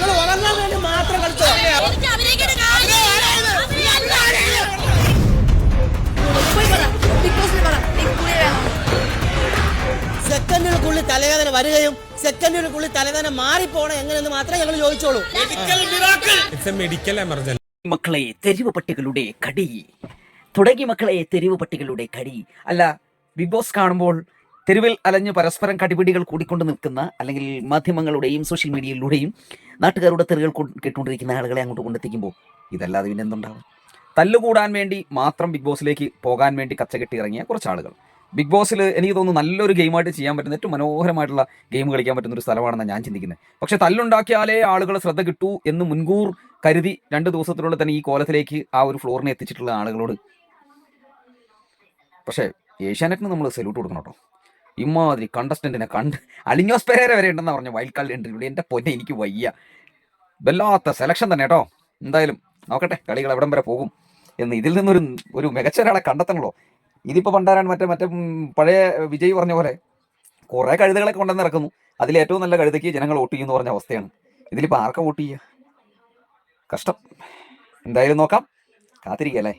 നിങ്ങൾ ഉറങ്ങാൻ വേണ്ടി മാത്രം കളിച്ചോ. സെക്കൻഡുകൾക്കുള്ളിൽ തലവേദന വരികയും സെക്കൻഡുകൾക്കുള്ളിൽ തലവേദന മാറിപ്പോണം എങ്ങനെയെന്ന് മാത്രമേ ഞങ്ങൾ ചോദിച്ചോളൂ. എ മെഡിക്കൽ എമർജൻസി മക്കളെ തെരുവ് പട്ടികളുടെ കടി. തുടങ്ങി മക്കളെ തെരുവ് പട്ടികളുടെ കടി. അല്ല ബിഗ് ബോസ് കാണുമ്പോൾ തെരുവിൽ അലഞ്ഞ് പരസ്പരം കടിപിടികൾ കൂടിക്കൊണ്ട് നിൽക്കുന്ന അല്ലെങ്കിൽ മാധ്യമങ്ങളുടെയും സോഷ്യൽ മീഡിയയിലൂടെയും നാട്ടുകാരുടെ തെറികൾ കേട്ടുകൊണ്ടിരിക്കുന്ന ആളുകളെ അങ്ങോട്ട് കൊണ്ടെത്തിക്കുമ്പോൾ ഇതല്ലാതെ പിന്നെ എന്തുണ്ടാവും? തല്ലുകൂടാൻ വേണ്ടി മാത്രം ബിഗ് ബോസിലേക്ക് പോകാൻ വേണ്ടി കച്ച കെട്ടി ഇറങ്ങിയ കുറച്ച് ആളുകൾ. ബിഗ് ബോസിൽ എനിക്ക് തോന്നുന്നു നല്ലൊരു ഗെയിമായിട്ട് ചെയ്യാൻ പറ്റുന്ന ഏറ്റവും മനോഹരമായിട്ടുള്ള ഗെയിം കളിക്കാൻ പറ്റുന്ന ഒരു സ്ഥലമാണെന്ന് ഞാൻ ചിന്തിക്കുന്നത് പക്ഷെ തല്ലുണ്ടാക്കിയാലേ ആളുകൾ ശ്രദ്ധ കിട്ടൂ എന്ന് മുൻകൂർ കരുതി രണ്ട് ദിവസത്തിനുള്ളിൽ തന്നെ ഈ കോലത്തിലേക്ക് ആ ഒരു ഫ്ലോറിനെ എത്തിച്ചിട്ടുള്ള ആളുകളോട്. പക്ഷേ ഏഷ്യാനെറ്റിന് നമ്മൾ സല്യൂട്ട് കൊടുക്കണം കേട്ടോ. ഇമാതിരി കണ്ടസ്റ്റന്റിനെ കണ്ട് അലിഞ്ഞോസ് പെരേര വരെ ഉണ്ടെന്ന് പറഞ്ഞു വൈൽഡ് കാർഡ് എൻട്രി എന്റെ പൊന്നെ എനിക്ക് വയ്യ. വല്ലാത്ത സെലക്ഷൻ തന്നെ കേട്ടോ. എന്തായാലും നോക്കട്ടെ കളികൾ എവിടം വരെ പോകും എന്ന് ഇതിൽ നിന്നൊരു ഒരു മികച്ച ഒരാളെ കണ്ടെത്തണല്ലോ. ഇതിപ്പോൾ പണ്ടാരാണ് മറ്റേ മറ്റേ പഴയ വിജയ് പറഞ്ഞ പോലെ കുറേ കഴുതകളെ കൊണ്ടുവന്ന് ഇറക്കുന്നു. അതിൽ ഏറ്റവും നല്ല കഴുതയ്ക്ക് ജനങ്ങൾ വോട്ട് ചെയ്യുന്നു പറഞ്ഞ അവസ്ഥയാണ്. ഇതിലിപ്പോൾ ആർക്കാ വോട്ട് ചെയ്യുക കഷ്ടം. എന്തായാലും നോക്കാം. കാത്തിരിക്കല്ലേ?